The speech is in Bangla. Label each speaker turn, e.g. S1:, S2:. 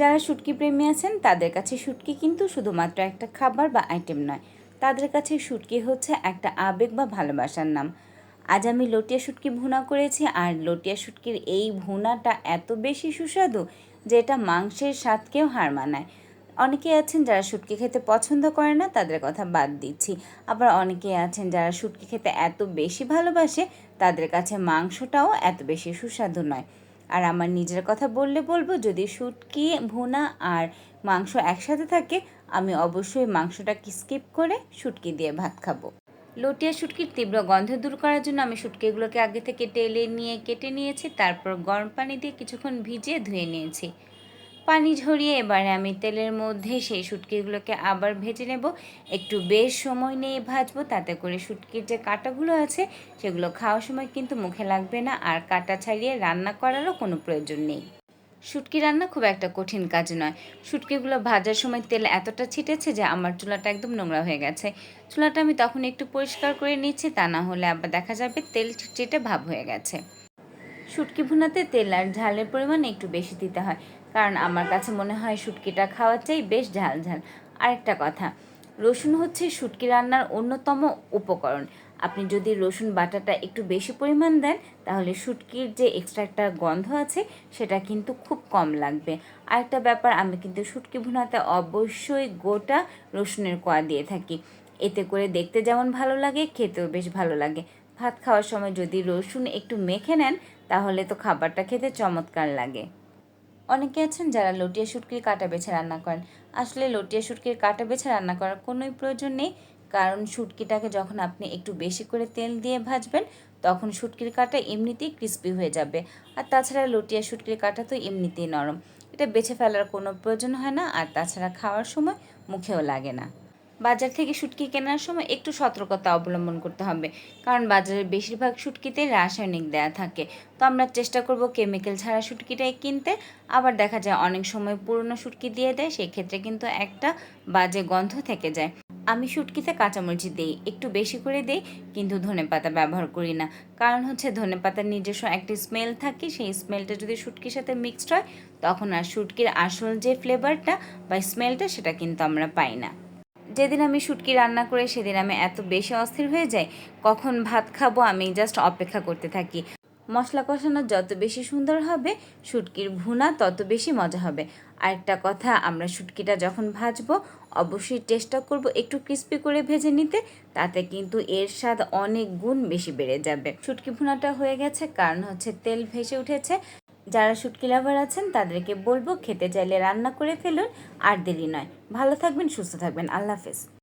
S1: যারা শুটকি প্রেমী আছেন, তাদের কাছে শুটকি কিন্তু শুধুমাত্র একটা খাবার বা আইটেম নয়। তাদের কাছে শুটকি হচ্ছে একটা আবেগ বা ভালোবাসার নাম। আজ আমি লটিয়া শুটকি ভুনা করেছি, আর লটিয়া শুটকির এই ভুনাটা এত বেশি সুস্বাদু যে এটা মাংসের স্বাদকেও হার মানায়। অনেকে আছেন যারা শুটকি খেতে পছন্দ করে না, তাদের কথা বাদ দিচ্ছি। আবার অনেকে আছেন যারা শুটকি খেতে এত বেশি ভালোবাসে, তাদের কাছে মাংসটাও এত বেশি সুস্বাদু নয়। আর আমার নিজের কথা বললে বলব, যদি শুটকি, ভুনা আর মাংস একসাথে থাকে, আমি অবশ্যই মাংসটাকে স্কিপ করে শুটকি দিয়ে ভাত খাব। লটিয়া শুটকির তীব্র গন্ধ দূর করার জন্য আমি শুটকিগুলোকে আগে থেকে টেলে নিয়ে, কেটে নিয়েছি, তারপর গরম পানি দিয়ে কিছুক্ষণ ভিজিয়ে ধুয়ে নিয়েছি। পানি ঝরিয়ে এবারে আমি তেলের মধ্যে সেই শুটকিগুলোকে আবার ভেজে নেব। একটু বেশ সময় নিয়ে ভাজবো, তাতে করে শুটকির যে কাঁটাগুলো আছে, সেগুলো খাওয়ার সময় কিন্তু মুখে লাগবে না আর কাঁটা ছাড়িয়ে রান্না করারও কোনো প্রয়োজন নেই। শুটকি রান্না খুব একটা কঠিন কাজ নয়। শুটকিগুলো ভাজার সময় তেল এতটা ছিটেছে যে আমার চুলাটা একদম নোংরা হয়ে গেছে। চুলাটা আমি তখন একটু পরিষ্কার করে নিচ্ছি, তা না হলে আবার দেখা যাবে তেল চেটে ভাব হয়ে গেছে। শুটকি ভুনাতে তেল আর ঝালের পরিমাণ একটু বেশি দিতে হয়। কারণ আমার কাছে মনে হয় শুটকিটা খাওয়ার চাই বেশ ঝাল ঝাল। আরেকটা কথা, রসুন হচ্ছে শুটকি রান্নার অন্যতম উপকরণ। আপনি যদি রসুন বাটাটা একটু বেশি পরিমাণ দেন, তাহলে শুটকির যে এক্সট্রা একটা গন্ধ আছে, সেটা কিন্তু খুব কম লাগবে। আরেকটা ব্যাপার, আমি কিন্তু শুটকি ভুনাতে অবশ্যই গোটা রসুনের কোয়া দিয়ে থাকি। এতে করে দেখতে যেমন ভালো লাগে, খেতেও বেশ ভালো লাগে। ভাত খাওয়ার সময় যদি রসুন একটু মেখে নেন, তাহলে তো খাবারটা খেতে চমৎকার লাগে। অনেকে আছেন যারা লটিয়া শুটকির কাটা বেছে রান্না করেন। আসলে লটিয়া শুটকির কাটা বেছে রান্না করার কোনোই প্রয়োজন নেই, কারণ শুটকিটাকে যখন আপনি একটু বেশি করে তেল দিয়ে ভাজবেন, তখন শুটকির কাটা এমনিতেই ক্রিস্পি হয়ে যাবে। আর তাছাড়া লটিয়া শুটকির কাটা তো এমনিতেই নরম। এটা বেছে ফেলার কোনো প্রয়োজন হয় না, আর তাছাড়া খাওয়ার সময় মুখেও লাগে না। বাজার থেকে শুটকি কেনার সময় একটু সতর্কতা অবলম্বন করতে হবে। কারণ বাজারের বেশিরভাগ শুটকিতে রাসায়নিক দেয়া থাকে। তো আমরা চেষ্টা করব কেমিক্যাল ছাড়া শুটকিটাই কিনতে। আবার দেখা যায় অনেক সময় পুরনো শুটকি দিয়ে দেয়, সেক্ষেত্রে কিন্তু একটা বাজে গন্ধ থেকে যায়। আমি শুটকিতে কাঁচামরিচ দিই, একটু বেশি করে দিই, কিন্তু ধনে পাতা ব্যবহার করি না। কারণ হচ্ছে ধনে পাতার নিজস্ব একটি স্মেল থাকে, সেই স্মেলটা যদি শুটকির সাথে মিক্সড হয়, তখন আর শুটকির আসল যে ফ্লেভারটা বা স্মেলটা, সেটা কিন্তু আমরা পাই না। যেদিন আমি শুটকি রান্না করে, সেদিন আমি এত বেশি অস্থির হয়ে যাই, কখন ভাত খাব আমি জাস্ট অপেক্ষা করতে থাকি। মশলা কষানো যত বেশি সুন্দর হবে, শুটকির ভুনা তত বেশি মজা হবে। আরেকটা কথা, আমরা শুটকিটা যখন ভাজবো, অবশ্যই চেষ্টা করব একটু ক্রিস্পি করে ভেজে নিতে, তাতে কিন্তু এর স্বাদ অনেক গুণ বেশি বেড়ে যাবে। শুটকি ভুনাটা হয়ে গেছে, কারণ হচ্ছে তেল ভেসে উঠেছে। যারা শুটকি লাভার আছেন, তাদেরকে বলব খেতে চাইলে রান্না করে ফেলুন, আর দেরি নয়। ভালো থাকবেন, সুস্থ থাকবেন। আল্লাহ হাফেজ।